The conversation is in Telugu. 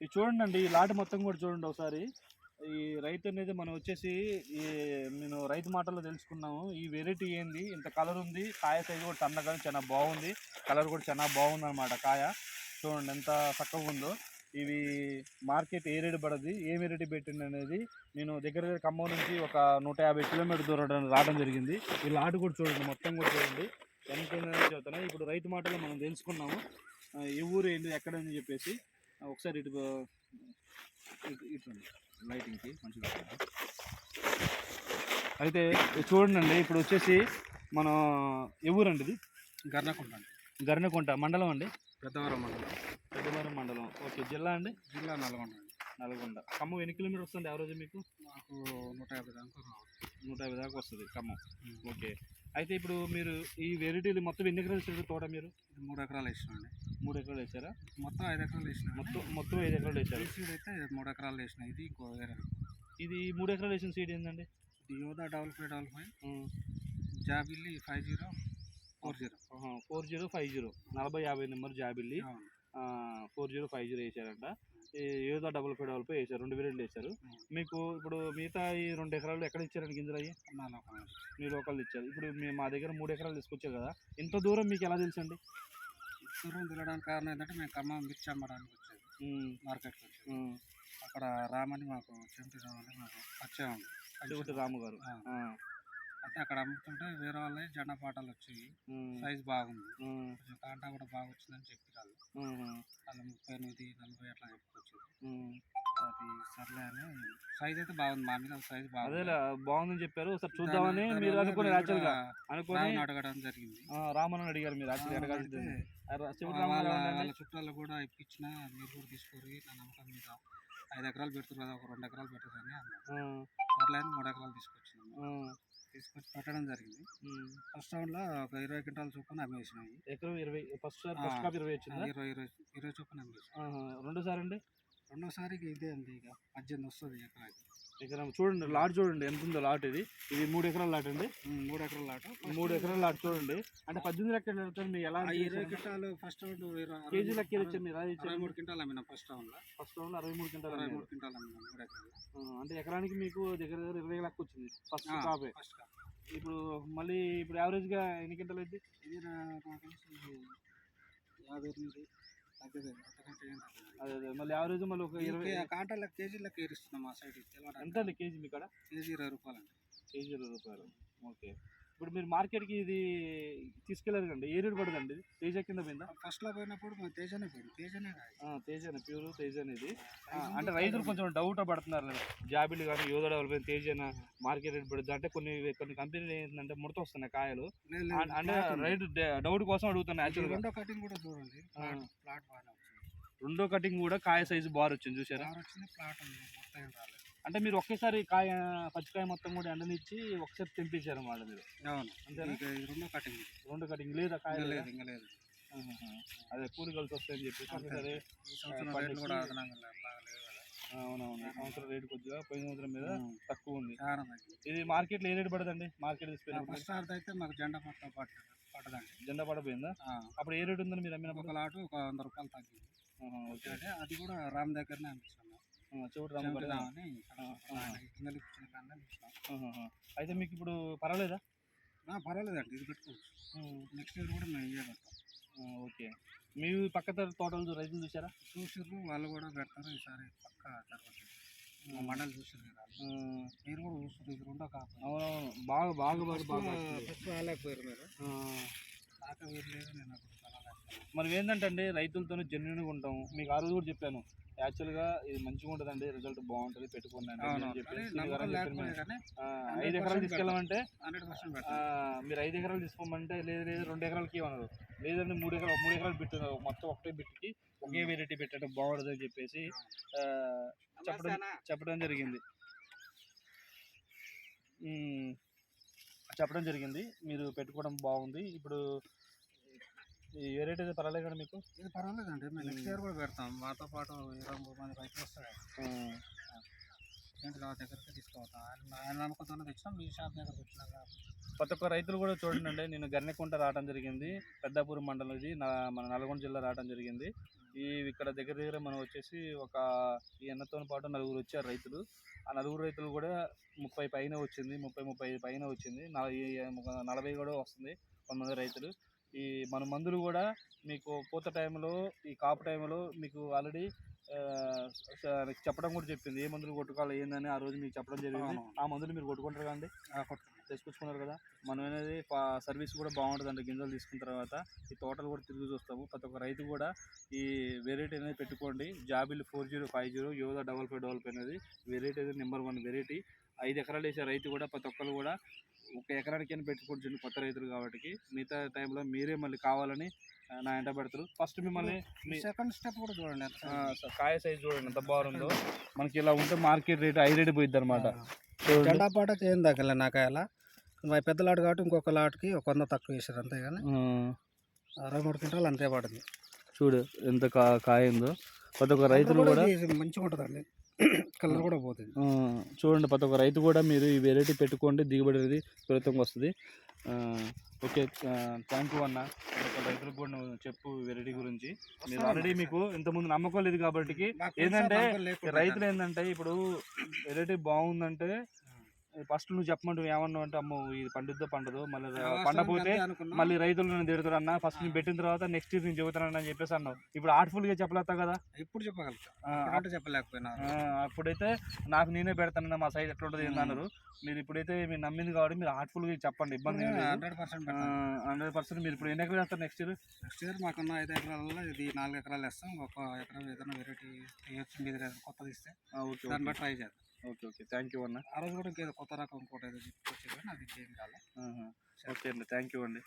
ఇది చూడండి అండి ఈ లాట్ మొత్తం కూడా చూడండి ఒకసారి. ఈ రైతు అనేది మనం వచ్చేసి ఈ నేను రైతు మాటల్లో తెలుసుకున్నాము. ఈ వెరైటీ ఏంది? ఇంత కలర్ ఉంది. కాయ సైజు కూడా సన్నగా చాలా బాగుంది. కలర్ కూడా చాలా బాగుంది అనమాట కాయ. చూడండి ఎంత చక్కగా ఉందో. ఇవి మార్కెట్ ఏ రేటు పడది ఏ వెరైటీ పెట్టింది అనేది నేను దగ్గర దగ్గర ఖమ్మం నుంచి ఒక నూట యాభై కిలోమీటర్ దూరం రావడం జరిగింది. ఈ లాట్ కూడా చూడండి మొత్తం కూడా చూడండి. ఎంత ఉందని ఇప్పుడు రైతు మాటలు మనం తెలుసుకున్నాము. ఈ ఏ ఊరు ఏంటి ఎక్కడని చెప్పేసి. ఒకసారి ఇటు ఇటు. లైటింగ్కి మంచిగా. అయితే చూడండి ఇప్పుడు వచ్చేసి మనం ఏ ఊరండి ఇది? గర్నకొండ గరినకుంట మండలం అండి? పెద్దవరం మండలం. పెద్దవరం మండలం. ఓకే జిల్లా అండి? జిల్లా నల్గొండ నల్గొండ. ఖమ్మం ఎన్ని కిలోమీటర్స్ వస్తుంది యావరేజ్ మీకు? మాకు నూట యాభై దాకా నూట యాభై దాకా వస్తుంది ఖమ్మం. ఓకే. అయితే ఇప్పుడు మీరు ఈ వెరైటీలు మొత్తం ఎన్ని ఎకరాలు వేసారు తోట మీరు? మూడు ఎకరాలు వేసినాండి మూడు ఎకరాలు వేసారా? మొత్తం ఐదు ఎకరాలు వేసిన. మొత్తం మొత్తం ఐదు ఎకరాలు వేసారు. సీడ్ అయితే మూడు ఎకరాలు వేసిన. ఇది ఇంకో వేరే. ఇది మూడు ఎకరాలు వేసిన సీడ్ ఏంటండి యోదా డబల్ ఫైవ్ డబల్ ఫైవ్ జాబిల్లి five zero four zero. Four zero five zero. నలభై యాభై నెంబర్ జాబిల్లి. ఫోర్ జీరో ఫైవ్ జీరో వేసారంట. ఏదో డబుల్ ఫైవ్ డబుల్ ఫైవ్ వేసారు రెండు వేలు వేసారు మీకు ఇప్పుడు మిగతా ఈ రెండు ఎకరాలు ఎక్కడ ఇచ్చారండి గింజలు అయ్యి? మీరు ఒకళ్ళు ఇచ్చారు. ఇప్పుడు మేము మా దగ్గర మూడు ఎకరాలు తీసుకొచ్చారు కదా ఇంత దూరం మీకు ఎలా తెలుసండి? దూరం తిరగడానికి కారణం ఏంటంటే మేము ఖమ్మం మిర్చి అమ్మడానికి వచ్చేది మార్కెట్కి వచ్చేది. అక్కడ రామని మాకు వల్ల మాకు పరిచయం ఉంది. చెవిటి రాము గారు. అయితే అక్కడ అమ్ముతుంటే వేరే వాళ్ళే జెండా పాటలు వచ్చాయి. సైజ్ బాగుంది. కొంచెం కాంటా కూడా బాగా వచ్చిందని చెప్పారు ఉమ్, వాళ్ళు ముప్పై ఎనిమిది నలభై అట్లా చెప్పుకొచ్చారు ఉమ్. అది సర్లే అని సైజ్ అయితే బాగుంది మా మీద సైజ్ బాగుంది. బాగుందని చెప్పారు. ఒకసారి చూద్దామని మీరు అనుకుని యాక్చువల్గా అనుకుని అడగడం జరిగింది. రామన్ అడిగారు మీరు యాక్చువల్గా అడగాల్సింది వాళ్ళ? చుట్టాలు కూడా ఇప్పించిన మీరు కూడా తీసుకోరు నా నమ్మకం మీద ఐదు ఎకరాలు పెడుతున్నారు కదా ఒక రెండు ఎకరాలు పెట్టదని అన్నారు. సర్లే అని మూడు ఎకరాలు తీసుకొచ్చినాము. తీసుకొచ్చి పెట్టడం జరిగింది. ఫస్ట్ రౌండ్లో ఒక ఇరవై క్వింటాల చొప్పున అమ్మేసినాయి ఎకరం ఇరవై ఫస్ట్ సార్. ఫస్ట్ కాపీ ఇరవై వచ్చిందా ఇరవై ఇరవై ఇరవై చొప్పున అమ్మేసినాయి ఆహా. రెండో సార్ అండి రెండోసారికి ఇదే అండి ఇక పద్దెనిమిది వస్తుంది ఎకరాకి ఎకరం చూడండి లాట్ చూడండి ఎంత ఉందో లాట్ ఇది. ఇది మూడు ఎకరాల లాట్ అండి. మూడు ఎకరాల ఆట మూడు ఎకరాల లాట్ చూడండి. అంటే పద్దెనిమిది లెక్క వెళ్తాను మీరు ఎలా ఇరవై క్వింటాలు ఫస్ట్ రౌండ్ కేజీ లెక్క ఇచ్చారు మీరు? అరవై మూడు అమ్మినా ఫస్ట్ రౌండ్ ఫస్ట్ రౌండ్ అరవై మూడు గంటలు అరవై మూడు అమ్మినా మూడు ఎకరాలు అంటే ఎకరానికి మీకు దగ్గర దగ్గర ఇరవై లెక్క వచ్చింది ఫస్ట్ కాపే. ఇప్పుడు మళ్ళీ ఇప్పుడు యావరేజ్గా ఎన్ని గంటలు అయింది? ఇది యాభై ఎనిమిది. అదే అదే. మళ్ళీ యావరేజ్ మళ్ళీ ఒక ఇరవై కాంటాల కేజీ లెక్క ఏరిస్తున్నాం మా సైడ్. ఎంత అండి కేజీ మీ కాడ? కేజీ ఇరవై రూపాయలు అండి కేజీ ఇరవై రూపాయలు. ఓకే. ఇప్పుడు మీరు మార్కెట్కి ఇది తీసుకెళ్ళారు కండి ఏ రేటు పడుతుందండి ఇది తేజ కింద పోయిందా? ఫస్ట్లో పోయినప్పుడు తేజనే పోయింది తేజనే కాదు. ఆ, తేజ ప్యూర్ తేజ అనేది. అంటే రైతులు కొంచెం డౌట్ పడుతున్నారు జాబిలు కానీ యోధ డెవలప్ తేజ మార్కెట్ రేట్ పడుతుంది అంటే కొన్ని కొన్ని కంపెనీలు ఏంటంటే ముడత వస్తున్నాయి కాయలు. అంటే. రైతు డౌట్ కోసం అడుగుతున్నా ఈ యాక్చువల్గా. రెండో కటింగ్ కూడా చూడండి ఆ. ప్లాట్ ప్లాట్ బాగానే వచ్చింది. రెండో కటింగ్ కూడా కాయ సైజు బార్ వచ్చింది చూసారా ప్లాట్ ఉంది మొత్తం రాలేదు. అంటే మీరు ఒకేసారి కాయ పచ్చికాయ మొత్తం కూడా ఎండనిచ్చి ఒకసారి తెంపించారు అన్నమాట మీరు. అవును. రెండో కటింగ్ రెండు కటింగ్ లేదా కాయ లేదా? ఇంకా లేదు. అదే కూలి కలిసి వస్తాయని చెప్పేసి. ఒకసారి అవునవును. సంవత్సరం రేటు కొద్దిగా పోయిన సంవత్సరం మీద. తక్కువ ఉంది. ఇది మార్కెట్లో ఏ రేటు పడదండి? మార్కెట్ అయితే మాకు జెండా పట్టదు పట్టదండి. జెండా పడపోయిందా అప్పుడు ఏ రేటు ఉందని మీరు అమ్మినప్పుడు? ఒక లాటు ఒక వంద రూపాయలు తగ్గింది. అది కూడా రామ్ దగ్గరనే అనిపిస్తున్నాం ఆ, చెవిటి రాము. అయితే మీకు ఇప్పుడు పర్వాలేదా? పర్వాలేదండి. ఇది పెట్టుకోవచ్చు. నెక్స్ట్ ఇయర్ కూడా మేము ఇయ్యే పెడతాం ఓకే. మీ పక్క తోటలు రైతులు చూసారా చూసిర్రు. వాళ్ళు కూడా పెడతారు. ఈసారి పక్క జరుగుతుంది మా మండలి చూసారు కదా. మీరు కూడా చూస్తారు ఇది రెండో కాపు అవునవును. బాగా బాగా బాగా బాగా ఫస్ట్ రాలేకపోయారు మీరు. కాక వీరు లేదు. నేను అప్పుడు మనం ఏంటంటే అండి రైతులతో జెన్యున్గా ఉంటాం మీకు ఆ రోజు కూడా చెప్పాను. యాక్చువల్గా ఇది మంచిగా ఉంటుందండి రిజల్ట్ బాగుంటుంది 100% ఐదు ఎకరాలు తీసుకెళ్ళమంటే మీరు ఐదు ఎకరాలు తీసుకోమంటే లేదు లేదు రెండు ఎకరాలకి ఇవ్వన్నారు లేదంటే మూడు ఎకరాలు మూడు ఎకరాలు పెట్టినారు మొత్తం ఒకటే బిట్టుకి ఒకే వెరైటీ పెట్టడం బాగుంటుంది అని చెప్పేసి చెప్పడం చెప్పడం జరిగింది. చెప్పడం జరిగింది. మీరు పెట్టుకోవడం బాగుంది. ఇప్పుడు ఈ వెరైటీ అయితే పర్వాలేదు కదా మీకు? ఇది పర్వాలేదండి. మేము నెక్స్ట్ ఇయర్ కూడా పెడతాం. మాతో పాటు ఇరవై మూడు మంది రైతులు వస్తారు ఆ, ఏంటి నా దగ్గరికి తీసుకుపోతాం? ఆయన ఆయన నమ్మకంతోనే తెచ్చినాం. మీ షాప్ దగ్గరకు వచ్చినాం ప్రతి ఒక్క రైతులు కూడా చూడండి అండి నేను గన్నెకుంట రావడం జరిగింది. పెద్దాపూర్ మండలం ఇది నా మన నల్గొండ జిల్లా రావడం జరిగింది. ఈ ఇక్కడ దగ్గర దగ్గర మనం వచ్చేసి ఒక ఈ ఎన్నతో పాటు నలుగురు వచ్చారు రైతులు. ఆ నలుగురు రైతులు కూడా ముప్పై పైన వచ్చింది ముప్పై ముప్పై పైన వచ్చింది. నలభై నలభై కూడా వస్తుంది కొంతమంది రైతులు. ఈ మన మందులు కూడా మీకు పూత టైంలో ఈ కాపు టైంలో మీకు ఆల్రెడీ చెప్పడం కూడా చెప్పింది. ఏ మందులు కొట్టుకోవాలి ఏందని ఆ రోజు మీకు చెప్పడం జరిగింది. ఆ మందులు మీరు కొట్టుకుంటారు కదండి? తెచ్చుకొచ్చుకున్నారు కదా? మనం అనేది సర్వీస్ కూడా బాగుంటుంది గింజలు తీసుకున్న తర్వాత ఈ తోటలు కూడా తిరిగి చూస్తాము. ప్రతి ఒక్క రైతు కూడా ఈ వెరైటీ అనేది పెట్టుకోండి. Jabil four zero five zero యోగా డబల్ ఫైవ్ డబల్ ఫైవ్ అనేది వెరైటీ అనేది నెంబర్ వన్ వెరైటీ ఐదు ఎకరాలు వేసే రైతు కూడా ప్రతి ఒక్కరు కూడా ఒక ఎకరానికైనా పెట్టుకోవచ్చు కొత్త రైతులు కాబట్టి మిగతా టైంలో మీరే మళ్ళీ కావాలని నా ఎంట పెడతారు. ఫస్ట్ మిమ్మల్ని సెకండ్ స్టెప్ కూడా చూడండి కాయ సైజ్ చూడండి ఎంత బాగుందో. మనకి ఇలా ఉంటే మార్కెట్ రేట్ హై రేట్ పోయిద్ది అనమాట పాటకి ఏం తగ్గలే నాకాయల మా పెద్ద లాట్ కాబట్టి ఇంకొక లాట్కి ఒక వంద తక్కువ వేసారు అంతే కానీ. అరవై మూడు క్వింటాలు అంతే పడుతుంది చూడు ఎంత కా కాయ ఉందో. ప్రతి ఒక్క రైతులు కూడా మంచిగా ఉంటుందండి. కలర్ కూడా పోతుంది. చూడండి ప్రతి ఒక్క రైతు కూడా మీరు ఈ వెరైటీ పెట్టుకోండి దిగుబడి అనేది విపరీతంగా వస్తుంది. ఓకే థ్యాంక్ యూ అన్న. రైతులకు కూడా నువ్వు చెప్పు వెరైటీ గురించి. మీరు ఆల్రెడీ మీకు ఇంతకుముందు నమ్మకం లేదు కాబట్టి ఏంటంటే రైతులు ఏంటంటే ఇప్పుడు వెరైటీ బాగుందంటే ఫస్ట్ నువ్వు చెప్పమంటే ఏమన్నావు అంటే అమ్మో ఇది పండుద్దో పండదో మళ్ళీ పండపోతే మళ్ళీ రైతులు నేను తిడతారు అన్న ఫస్ట్ నేను పెట్టిన తర్వాత నెక్స్ట్ ఇయర్ నేను చెబుతానని అని చెప్పేసి అన్నావు. ఇప్పుడు artful గా చెప్పలేస్తా కదా? ఇప్పుడు చెప్పగలుగుతా. చెప్పలేకపోయినా. అప్పుడైతే నాకు నేనే పెడతానన్న మా సైడ్ ఎట్లా ఉంటుంది అన్నారు. మీరు ఇప్పుడైతే మీరు నమ్మింది కాబట్టి మీరు artful గా చెప్పండి ఇబ్బంది హండ్రెడ్ పర్సెంట్ హండ్రెడ్ పర్సెంట్ మీరు ఇప్పుడు ఎన్ని ఎకరాలు వేస్తారు నెక్స్ట్ ఇయర్ నెక్స్ట్ ఇయర్ మాకున్న ఐదు ఎకరాలలో ఇది నాలుగు ఎకరాలు వేస్తాం. ఒక ఎకరం ఏదైనా వెరైటీ కొత్తది ఇస్తే. దాన్ని బట్టి ట్రై చేద్దాం. Okay okay. థ్యాంక్ యూ అన్న. ఆ రోజు కూడా ఇంకేదో కొత్త రకం ఇంకోటి ఏదో చెప్పుకొచ్చి కానీ అది ఏం కాలేదు ఓకే అండి థ్యాంక్ యూ అండి.